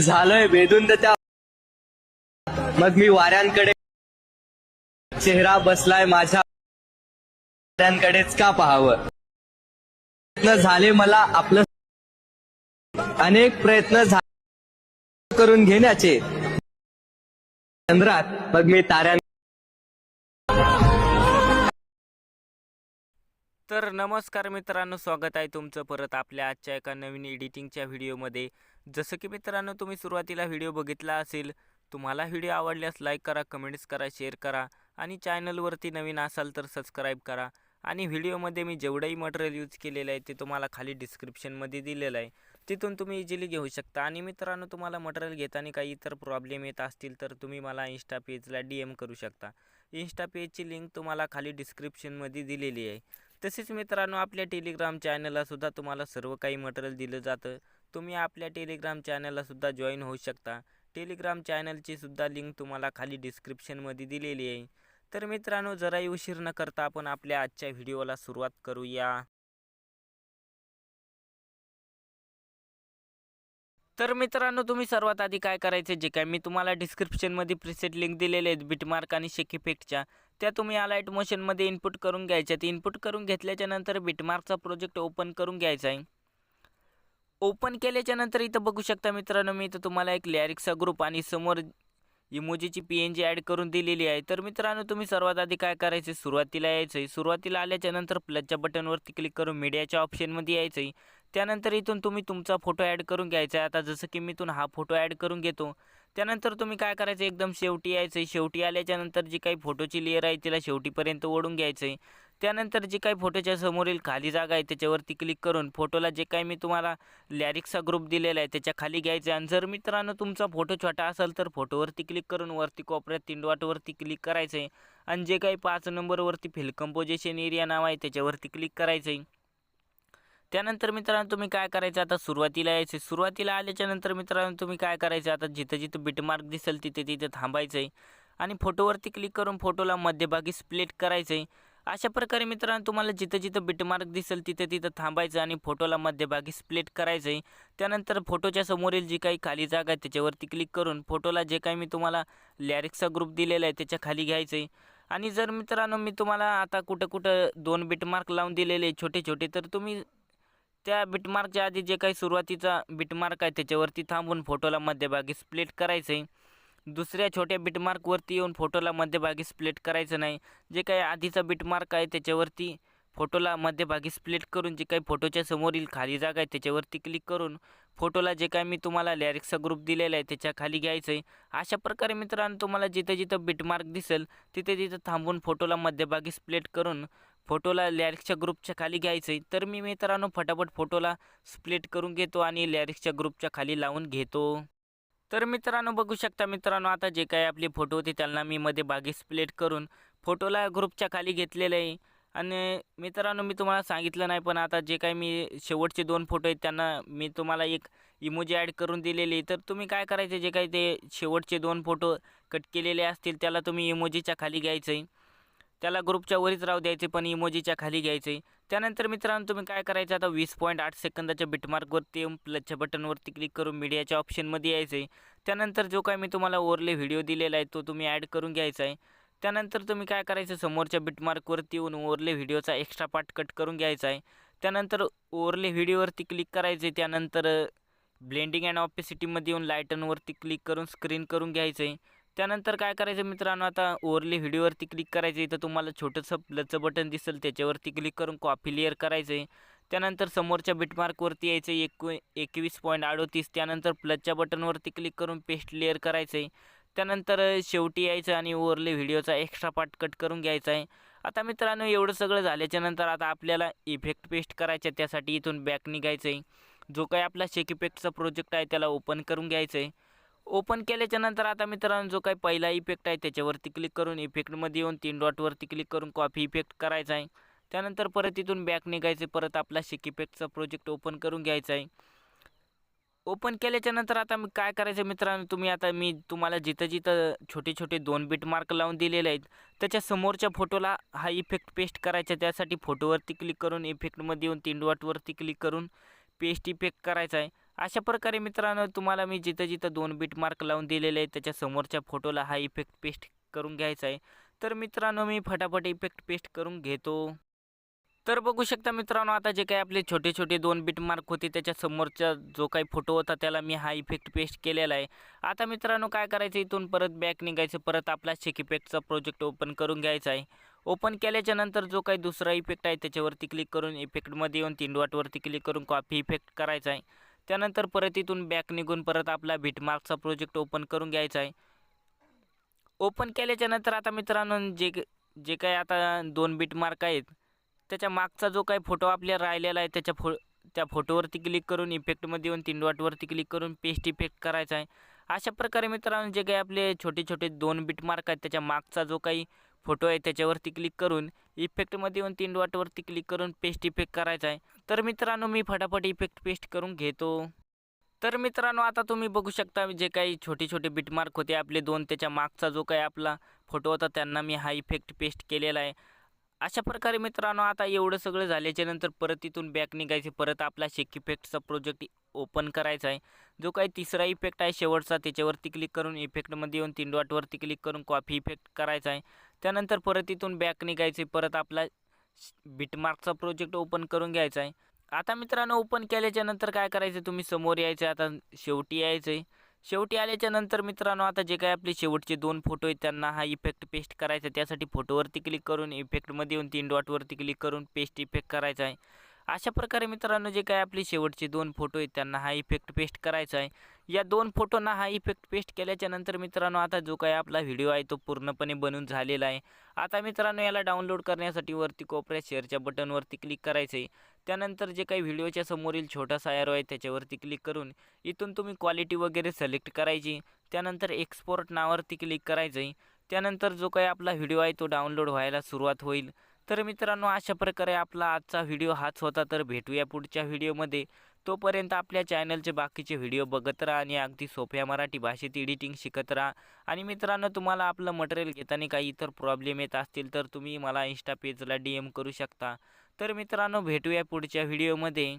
झालोय भेदून त्या मग मी वाऱ्यांकडे चेहरा बसलाय माझ्या वाऱ्यांकडेच का पाहावं? प्रयत्न झाले मला आपलं अनेक प्रयत्न झाले करून घेण्याचे. चंद्रात मग मी ताऱ्यां तर नमस्कार मित्रांनो स्वागत आहे तुमचं परत आपल्या आजच्या एका नवीन एडिटिंगच्या व्हिडिओमध्ये. जसं की मित्रांनो तुम्ही सुरुवातीला व्हिडिओ बघितला असेल तुम्हाला व्हिडिओ आवडल्यास लाईक करा कमेंट्स करा शेअर करा आणि चॅनलवरती नवीन असाल तर सबस्क्राईब करा. आणि व्हिडिओमध्ये मी जेवढंही मटेरियल यूज केलेलं आहे ते तुम्हाला खाली डिस्क्रिप्शनमध्ये दिलेलं आहे. तिथून तुम्ही इझिली घेऊ शकता. आणि मित्रांनो तुम्हाला मटेरियल घेताना काही इतर प्रॉब्लेम येत असतील तर तुम्ही मला इन्स्टा पेजला डी एम करू शकता. इन्स्टा पेजची लिंक तुम्हाला खाली डिस्क्रिप्शनमध्ये दिलेली आहे. तसेच मित्रांनो आपल्या टेलिग्राम चॅनलासुद्धा तुम्हाला सर्व काही मटेरियल दिलं जातं. तुम्ही आपल्या टेलिग्राम चॅनललासुद्धा जॉईन होऊ शकता. टेलिग्राम चॅनलची सुद्धा लिंक तुम्हाला खाली डिस्क्रिप्शनमध्ये दिलेली आहे. तर मित्रांनो जराही उशीर न करता आपण आपल्या आजच्या व्हिडिओला सुरुवात करूया. तर मित्रांनो तुम्ही सर्वात आधी काय करायचे जे काय मी तुम्हाला डिस्क्रिप्शनमध्ये प्रिसेट लिंक दिलेले आहेत बिटमार्क आणि शेक इफेक्टच्या त्या तुम्ही अलाइट मोशनमध्ये इनपुट करून घ्यायच्यात इनपुट करून घेतल्याच्या नंतर बिटमार्कचा प्रोजेक्ट ओपन करून घ्यायचा आहे. ओपन केल्याच्यानंतर इथं बघू शकता मित्रांनो मी इथं तुम्हाला एक लॅरिक्सचा ग्रुप आणि समोर इमोजीची पी एन जी ॲड करून दिलेली आहे. तर मित्रांनो तुम्ही सर्वात आधी काय करायचं सुरुवातीला यायचं आहे. सुरुवातीला आल्याच्यानंतर प्लसच्या बटनवरती क्लिक करून मीडियाच्या ऑप्शनमध्ये यायचं आहे. त्यानंतर इथून तुम्ही तुमचा फोटो ॲड करून घ्यायचा आहे. आता जसं की मी इथून हा फोटो ॲड करून घेतो. त्यानंतर तुम्ही काय करायचं? एकदम शेवटी यायचं आहे शेवटी आल्याच्यानंतर जी काही फोटोची लेअर आहे तिला शेवटीपर्यंत ओढून घ्यायचं आहे त्यानंतर जी काही फोटोच्या समोरील खाली जागा आहे त्याच्यावरती क्लिक करून फोटोला जे काही मी तुम्हाला लॅरिक्सचा ग्रुप दिलेला आहे त्याच्याखाली घ्यायचं आहे आणि जर मित्रांनो तुमचा फोटो छोटा असेल तर फोटोवरती क्लिक करून वरती कोपऱ्यात तिंडवाटवरती क्लिक करायचं आहे आणि जे काही पाच नंबरवरती फिलकंपोजेशन एरिया नाव आहे त्याच्यावरती क्लिक करायचं आहे त्यानंतर मित्रांनो तुम्ही काय करायचं? आता सुरुवातीला यायचं सुरुवातीला आल्याच्यानंतर मित्रांनो तुम्ही काय करायचं? आता जिथं जिथं बिटमार्क दिसेल तिथे तिथे थांबायचं आहे आणि फोटोवरती क्लिक करून फोटोला मध्यभागी स्प्लिट करायचं आहे अशा प्रकारे मित्रांनो तुम्हाला जिथं जिथं बिटमार्क दिसेल तिथे तिथं थांबायचं आणि फोटोला मध्यभागी स्प्लिट करायचं आहे त्यानंतर फोटोच्या समोरील जी काही खाली जागा आहे त्याच्यावरती क्लिक करून फोटोला जे काही मी तुम्हाला लॅरिक्सचा ग्रुप दिलेला आहे त्याच्याखाली घ्यायचं आहे आणि जर मित्रांनो मी तुम्हाला आता कुठं कुठं दोन बिटमार्क लावून दिलेले छोटे छोटे तर तुम्ही त्या बिटमार्कच्या आधी जे काही सुरुवातीचा बिटमार्क आहे त्याच्यावरती थांबून फोटोला मध्यभागी स्प्लिट करायचं. आहे दुसऱ्या छोट्या बिटमार्कवरती येऊन फोटोला मध्यभागी स्प्लिट करायचं नाही. जे काही आधीचा बिटमार्क आहे त्याच्यावरती फोटोला मध्यभागी स्प्लिट करून जे काही फोटोच्या समोरील खाली जागा आहे त्याच्यावरती क्लिक करून फोटोला जे काही मी तुम्हाला लॅरिक्सचा ग्रुप दिलेला आहे त्याच्याखाली घ्यायचं आहे. अशा प्रकारे मित्रांनो तुम्हाला जिथं जिथं बिटमार्क दिसेल तिथे तिथं थांबून फोटोला मध्यभागी स्प्लिट करून फोटोला लॅरिक्सच्या ग्रुपच्या खाली घ्यायचं आहे. तर मी मित्रांनो फटाफट फोटोला स्प्लिट करून घेतो आणि लॅरिक्सच्या ग्रुपच्या खाली लावून घेतो. तर मित्रांनो बघू शकता मित्रांनो आता जे काही आपले फोटो होते त्यांना मी मध्ये बागी स्प्लिट करून फोटोला ग्रुपच्या खाली घेतलेलं आहे. आणि मित्रांनो मी तुम्हाला सांगितलं नाही पण आता जे काही मी शेवटचे दोन फोटो आहेत त्यांना मी तुम्हाला एक इमोजी ॲड करून दिलेली तर तुम्ही काय करायचे जे काही ते शेवटचे दोन फोटो कट केलेले असतील त्याला तुम्ही इमोजीच्या खाली घ्यायचं आहे. त्याला ग्रुपच्या वरीच राहू द्यायचे पण इमोजीच्या खाली घ्यायचे. त्यानंतर मित्रांनो तुम्ही काय करायचं? आता वीस पॉईंट आठ सेकंदाच्या बिटमार्कवरती येऊन प्लसच्या बटनवरती क्लिक करून मीडियाच्या ऑप्शनमध्ये यायचे त्यानंतर जो काय मी तुम्हाला ओरले व्हिडिओ दिलेला आहे तो तुम्ही ॲड करून घ्यायचा आहे. त्यानंतर तुम्ही काय करायचं? समोरच्या बिटमार्कवरती येऊन ओरले व्हिडिओचा एक्स्ट्रा पार्ट कट करून घ्यायचा आहे. त्यानंतर ओरले व्हिडिओवरती क्लिक करायचे त्यानंतर ब्लेंडिंग अँड ऑपेसिटीमध्ये येऊन लायटनवरती क्लिक करून स्क्रीन करून घ्यायचं आहे त्यानंतर काय करायचं मित्रांनो आता ओरली व्हिडिओवरती क्लिक करायचं इथं तुम्हाला छोटंसं प्लसचं बटन दिसेल त्याच्यावरती क्लिक करून कॉपी लेअर करायचं आहे त्यानंतर समोरच्या बिटमार्कवरती यायचं एकवी एकवीस पॉईंट अडोतीस त्यानंतर प्लसच्या बटनवरती क्लिक करून पेस्ट लेअर करायचं आहे त्यानंतर शेवटी यायचं आणि ओरले व्हिडिओचा एक्स्ट्रा पार्ट कट करून घ्यायचा आहे आता मित्रांनो एवढं सगळं झाल्याच्यानंतर आता आपल्याला इफेक्ट पेस्ट करायचा त्यासाठी इथून बॅक निघायचं आहे जो काही आपला शेक इफेक्टचा प्रोजेक्ट आहे त्याला ओपन करून घ्यायचं आहे ओपन केल्याच्यानंतर आता मित्रांनो जो काही पहिला इफेक्ट आहे त्याच्यावरती क्लिक करून इफेक्टमध्ये येऊन तीन डॉटवरती क्लिक करून कॉपी इफेक्ट करायचा आहे. त्यानंतर परत इथून बॅक निघायचे परत आपला शिक इफेक्टचा प्रोजेक्ट ओपन करून घ्यायचा आहे. ओपन केल्याच्यानंतर आता मी काय करायचं मित्रांनो तुम्ही आता मी तुम्हाला जिथं जिथं छोटे छोटे दोन बीट मार्क लावून दिलेले आहेत त्याच्या समोरच्या फोटोला हा इफेक्ट पेस्ट करायचा त्यासाठी फोटोवरती क्लिक करून इफेक्टमध्ये येऊन तीन डॉटवरती क्लिक करून पेस्ट इफेक्ट करायचा आहे. अशा प्रकारे मित्रांनो तुम्हाला मी जिथं जिथं दोन बीट मार्क लावून दिलेले आहे त्याच्या समोरच्या फोटोला हा इफेक्ट पेस्ट करून घ्यायचा आहे. तर मित्रांनो मी फटाफट इफेक्ट पेस्ट करून घेतो. तर बघू शकता मित्रांनो आता जे काही आपले छोटे छोटे दोन बीट मार्क होते त्याच्या समोरचा जो काही फोटो होता त्याला मी हा इफेक्ट पेस्ट केलेला आहे. आता मित्रांनो काय करायचं इथून परत बॅक निघायचं परत आपला शेक इफेक्टचा प्रोजेक्ट ओपन करून घ्यायचा आहे. ओपन केल्याच्यानंतर जो काही दुसरा इफेक्ट आहे त्याच्यावरती क्लिक करून इफेक्टमध्ये येऊन तीन डॉटवरती क्लिक करून कॉपी इफेक्ट करायचा आहे. त्यानंतर परत इथून बॅक निघून परत आपला बीटमार्कचा प्रोजेक्ट ओपन करून घ्यायचा आहे. ओपन केल्याच्यानंतर आता मित्रांनो जे जे काही आता दोन बीटमार्क आहेत त्याच्या मागचा जो काही फोटो आपल्या राहिलेला आहे त्याच्या फो त्या फोटोवरती क्लिक करून इफेक्टमध्ये येऊन तीन डॉटवरती क्लिक करून पेस्ट इफेक्ट करायचा आहे. अशा प्रकारे मित्रांनो जे काही आपले छोटे छोटे दोन बीटमार्क आहेत त्याच्या मागचा जो काही फोटो आहे त्याच्यावरती क्लिक करून इफेक्टमध्ये येऊन तीन डॉटवरती क्लिक करून पेस्ट इफेक्ट करायचा आहे. तर मित्रांनो मी फटाफट इफेक्ट पेस्ट करून घेतो. तर मित्रांनो आता तुम्ही बघू शकता जे काही छोटे छोटे बिटमार्क होते आपले दोन त्याच्या मागचा जो काही आपला फोटो होता त्यांना मी हा इफेक्ट पेस्ट केलेला आहे. अशा प्रकारे मित्रांनो आता एवढं सगळं झाल्याच्यानंतर परत तिथून बॅक निघायचे परत आपला शेक इफेक्टचा प्रोजेक्ट ओपन करायचा आहे. जो काही तिसरा इफेक्ट आहे शेवटचा त्याच्यावरती क्लिक करून इफेक्टमध्ये येऊन तीन डॉटवरती क्लिक करून कॉफी इफेक्ट करायचा आहे. त्यानंतर परत इथून बॅक निघायचे. परत आपला बिटमार्कचा प्रोजेक्ट ओपन करून घ्यायचा आहे. आता मित्रांनो ओपन केल्याच्यानंतर काय करायचं? तुम्ही समोर यायचं आता शेवटी यायचं आहे. शेवटी आल्याच्यानंतर मित्रांनो आता जे काही आपले शेवटचे दोन फोटो आहेत त्यांना हा इफेक्ट पेस्ट करायचा आहे. त्यासाठी फोटोवरती क्लिक करून इफेक्टमध्ये येऊन तीन डॉटवरती क्लिक करून पेस्ट इफेक्ट करायचा आहे. अशा प्रकारे मित्रांनो जे काय आपले शेवटचे दोन फोटो आहेत त्यांना हा इफेक्ट पेस्ट करायचा आहे. या दोन फोटोंना हा इफेक्ट पेस्ट केल्याच्यानंतर मित्रांनो आता जो काय आपला व्हिडिओ आहे तो पूर्णपणे बनून झालेला आहे. आता मित्रांनो याला डाउनलोड करण्यासाठी वरती कोपऱ्यात शेअरच्या बटनवरती क्लिक करायचं आहे त्यानंतर जे काही व्हिडिओच्या समोरील छोटासा ॲरो आहे त्याच्यावरती क्लिक करून इथून तुम्ही क्वालिटी वगैरे सिलेक्ट करायची. त्यानंतर एक्सपोर्ट नावावरती क्लिक करायचं आहे त्यानंतर जो काही आपला व्हिडिओ आहे तो डाउनलोड व्हायला सुरुवात होईल. तर मित्रांनो अशा प्रकारे आपला आजचा व्हिडिओ हाच होता. तर भेटूया पुढच्या व्हिडिओमध्ये. तोपर्यंत आपल्या चॅनलचे बाकीचे व्हिडिओ बघत राहा आणि अगदी सोप्या मराठी भाषेत एडिटिंग शिकत राहा. आणि मित्रांनो तुम्हाला आपलं मटेरियल घेताना काही इतर प्रॉब्लेम येत असतील तर तुम्ही मला इन्स्टा पेजला डी एम करू शकता. तर मित्रांनो भेटूया पुढच्या व्हिडिओमध्ये.